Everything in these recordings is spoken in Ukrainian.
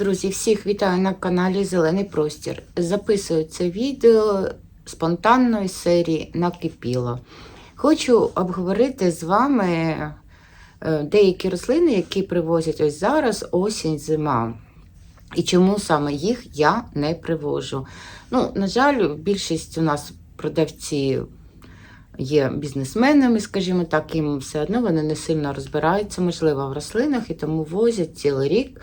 Друзі, всіх вітаю на каналі Зелений Простір. Записую це відео спонтанної серії Накипіло. Хочу обговорити з вами е, деякі рослини, які привозять ось зараз осінь, зима. І чому саме їх я не привожу. Ну, на жаль, більшість у нас продавці є бізнесменами, скажімо так, їм все одно вони не сильно розбираються, можливо, в рослинах і тому возять цілий рік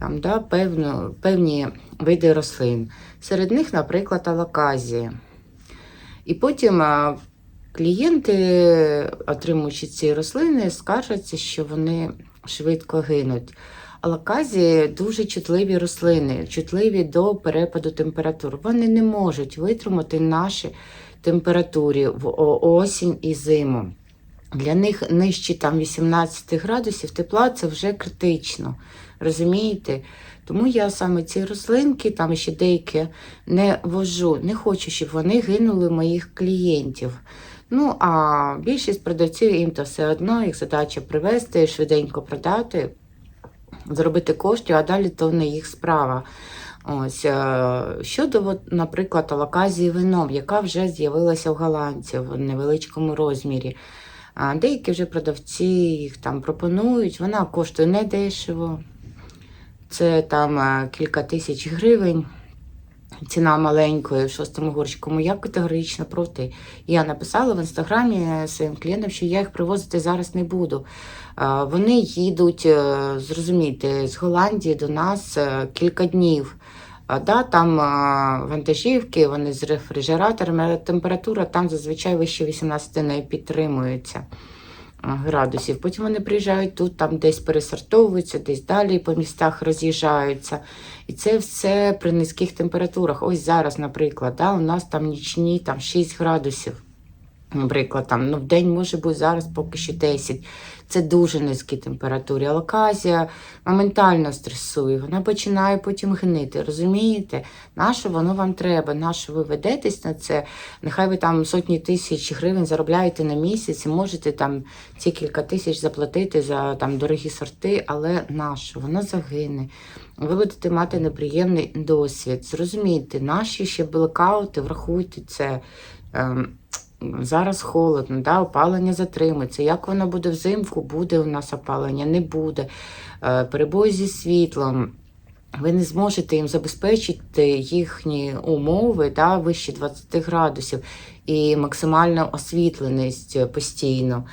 там, да, певну, певні види рослин. Серед них, наприклад, алаказія. І потім клієнти, отримуючи ці рослини, скаржаться, що вони швидко гинуть. Алаказії дуже чутливі рослини, чутливі до перепаду температур. Вони не можуть витримати наші температури в осінь і зиму. Для них нижче там 18 градусів тепла це вже критично. Розумієте? Тому я саме ці рослинки, там ще деякі не вожу, не хочу, щоб вони гинули моїх клієнтів. Ну, а більшість продавців їм то все одно, їх задача привезти, швиденько продати, зробити коштів, а далі то не їх справа. Ось е, щодо, наприклад, алаказії вином, яка вже з'явилася в голландців в невеличкому розмірі. Деякі вже продавці їх там пропонують, вона коштує недешево. Це там е, кілька тисяч гривень. Ціна маленької в шостому горщику. Я категорично проти. Я написала в інстаграмі своїм клієнтам, що я їх привозити зараз не буду. Вони їдуть, е, зрозумійте, з Голландії до нас е, кілька днів. Да, там вантажівки, вони з рефрижераторами, але температура там зазвичай вище 18 не підтримується градусів. Потім вони приїжджають тут, там десь пересортовуються, десь далі по містах роз'їжджаються. І це все при низьких температурах. Ось зараз, наприклад, да, у нас там нічні там 6 градусів. Наприклад, там, ну, в день може бути зараз поки що 10. Це дуже низькі температури. Алаказія моментально стресує, вона починає потім гнити. Розумієте? Нащо воно вам треба? Нащо ви ведетесь на це? Нехай ви там сотні тисяч гривень заробляєте на місяць і можете там ці кілька тисяч заплатити за там дорогі сорти, але нащо? Воно загине. Ви будете мати неприємний досвід. Зрозумійте, наші ще блекаути, врахуйте це. Зараз холодно, да, опалення затримується. Як воно буде взимку? Буде у нас опалення, не буде. Е, Перебої зі світлом. Ви не зможете їм забезпечити їхні умови да, вище 20 градусів і максимальна освітленість постійно.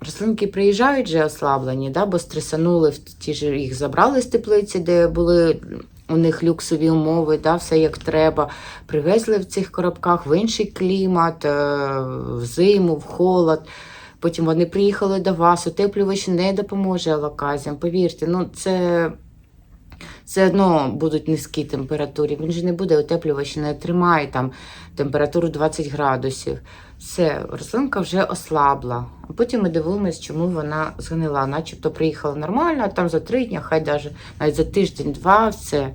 Рослинки приїжджають вже ослаблені, да, бо стресанули ті ж їх забрали з теплиці, де були у них люксові умови, да, все як треба. Привезли в цих коробках в інший клімат, е, в зиму, в холод. Потім вони приїхали до вас, утеплювач не допоможе алаказіям. Повірте, ну це все одно будуть низькі температури. Він же не буде утеплювач, не тримає там температуру 20 градусів. Все, рослинка вже ослабла. А потім ми дивимося, чому вона згнила. Начебто приїхала нормально, а там за три дні, хай даже, навіть за тиждень-два, все.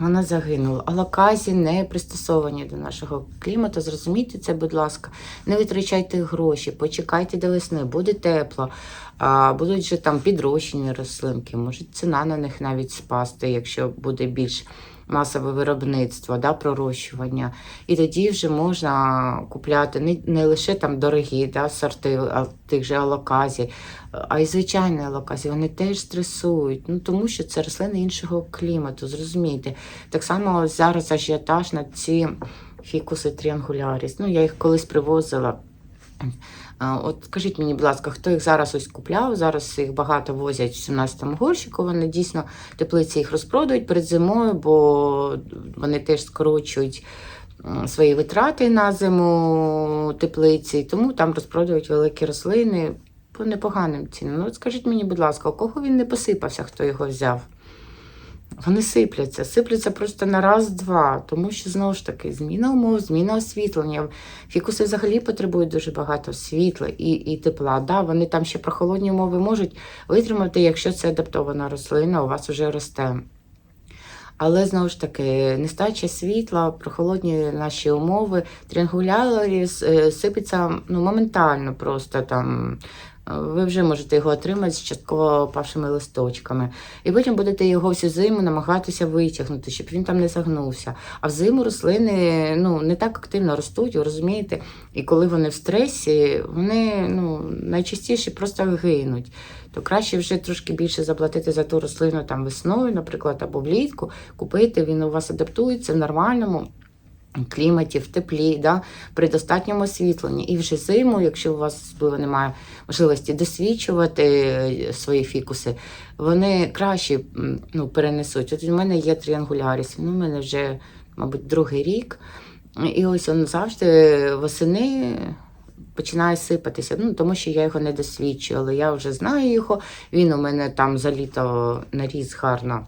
Вона загинула. Алаказі не пристосовані до нашого клімату. Зрозумійте це, будь ласка. Не витрачайте гроші, почекайте до весни, буде тепло. А, будуть же там підрощені рослинки, може ціна на них навіть спасти, якщо буде більш масове виробництво, да, пророщування. І тоді вже можна купляти не, не лише там дорогі да, сорти а, тих же алоказій, а й звичайні алоказії. Вони теж стресують, ну тому що це рослини іншого клімату, зрозумійте. Так само зараз ажіотаж на ці фікуси тріангуляріс. Ну, я їх колись привозила. От скажіть мені, будь ласка, хто їх зараз ось купляв? Зараз їх багато возять в 17-му горщику. Вони дійсно теплиці їх розпродають перед зимою, бо вони теж скорочують свої витрати на зиму теплиці, тому там розпродають великі рослини по непоганим цінам. Ну, от скажіть мені, будь ласка, у кого він не посипався, хто його взяв? Вони сипляться, сипляться просто на раз-два, тому що знову ж таки зміна умов, зміна освітлення. Фікуси взагалі потребують дуже багато світла і і тепла. Да, Вони там ще прохолодні умови можуть витримати, якщо це адаптована рослина, у вас вже росте. Але знову ж таки, нестача світла, прохолодні наші умови, тріангулярі е, сипеться ну, моментально просто там ви вже можете його отримати з частково опавшими листочками. І потім будете його всю зиму намагатися витягнути, щоб він там не загнувся. А взиму рослини ну, не так активно ростуть, розумієте? І коли вони в стресі, вони ну, найчастіше просто гинуть. То краще вже трошки більше заплатити за ту рослину там весною, наприклад, або влітку, купити, він у вас адаптується в нормальному кліматі, в теплі, да, при достатньому освітленні. І вже зиму, якщо у вас особливо немає можливості досвідчувати е, свої фікуси, вони краще ну, перенесуть. От у мене є тріангуляріс, він у мене вже, мабуть, другий рік. І ось він завжди восени починає сипатися, ну, тому що я його не досвідчую, але я вже знаю його. Він у мене там за літо наріс гарно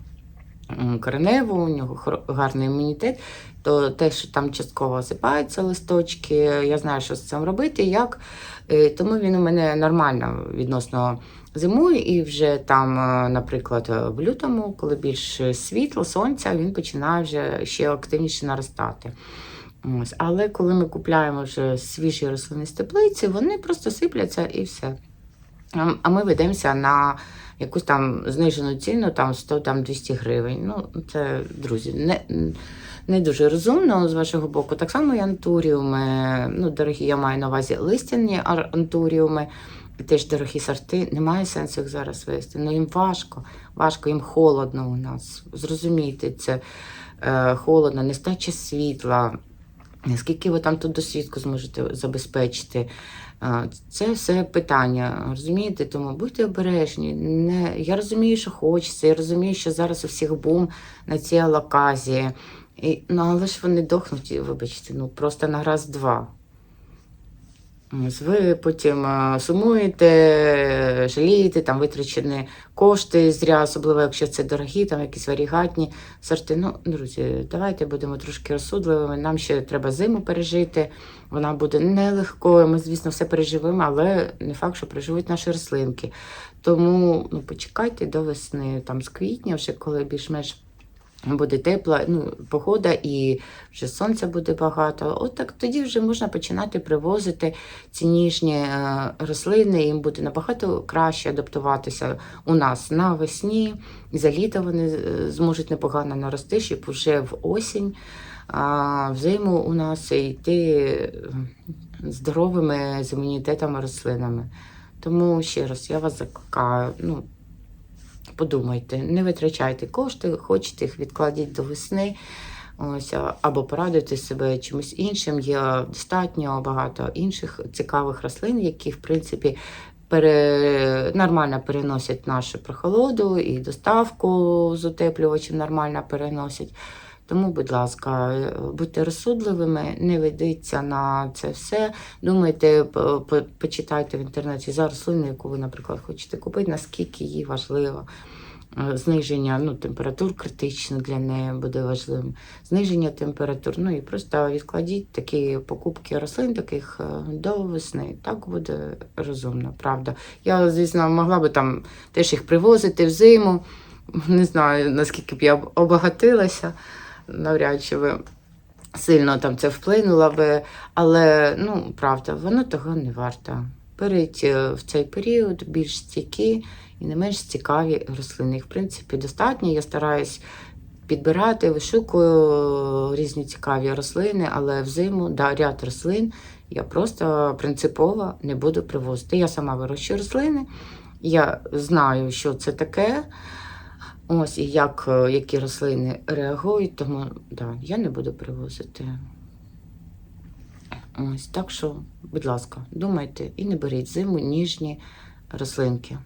кореневу, у нього гарний імунітет, то те, що там частково осипаються листочки, я знаю, що з цим робити, як. Е, Тому він у мене нормально відносно зимує, і вже там, е, наприклад, в лютому, коли більше світло, сонця, він починає вже ще активніше наростати. Ось. Але коли ми купляємо вже свіжі рослини з теплиці, вони просто сипляться і все. А ми ведемося на якусь там знижену ціну, там 100 там 200 гривень. Ну, це, друзі, не, не дуже розумно з вашого боку. Так само і антуріуми, ну, дорогі, я маю на увазі листяні антуріуми, теж дорогі сорти. Немає сенсу їх зараз вести. Ну, їм важко, важко, їм холодно у нас. Зрозумійте, це е, холодно, нестача світла. Наскільки ви там тут досвідку зможете забезпечити? Це все питання, розумієте? Тому будьте обережні. Не... Я розумію, що хочеться, я розумію, що зараз у всіх бум на цій алаказії. І... Ну, але ж вони дохнуть, вибачте, ну просто на раз-два. Ви потім е, сумуєте, жалієте, там витрачені кошти зря, особливо якщо це дорогі, там якісь варігатні сорти. Ну, друзі, давайте будемо трошки розсудливими. Нам ще треба зиму пережити. Вона буде нелегкою. Ми, звісно, все переживемо, але не факт, що переживуть наші рослинки. Тому ну, почекайте до весни, там з квітня, вже коли більш-менш. Буде тепла ну, погода і вже сонця буде багато. От так тоді вже можна починати привозити ці ніжні е, рослини, їм буде набагато краще адаптуватися у нас навесні. За літо вони е, зможуть непогано нарости, щоб вже в осінь, а в зиму у нас йти е, здоровими з імунітетами рослинами. Тому ще раз я вас закликаю. Ну, подумайте, не витрачайте кошти, хочете їх відкладіть до весни. Ось, або порадуйте себе чимось іншим. Є достатньо багато інших цікавих рослин, які, в принципі, пере... нормально переносять нашу прохолоду і доставку з утеплювачем нормально переносять. Тому, будь ласка, е, будьте розсудливими, не ведіться на це все. Думайте, по- почитайте в інтернеті за рослину, яку ви, наприклад, хочете купити, наскільки їй важливо. Е, Зниження ну, температур критично для неї буде важливим. Зниження температур. Ну і просто відкладіть такі покупки рослин, таких е, до весни. Так буде розумно, правда. Я, звісно, могла би там теж їх привозити взиму. Не знаю, наскільки б я обагатилася. Навряд чи ви сильно там це вплинуло би, але ну, правда, воно того не варто. Беріть е, в цей період більш стійкі і не менш цікаві рослини. В принципі, достатньо. Я стараюсь підбирати, вишукую різні цікаві рослини, але взиму да, ряд рослин я просто принципово не буду привозити. Я сама вирощую рослини, я знаю, що це таке. Ось і як е, які рослини реагують, тому да, я не буду привозити. Ось так що, будь ласка, думайте і не беріть зиму ніжні рослинки.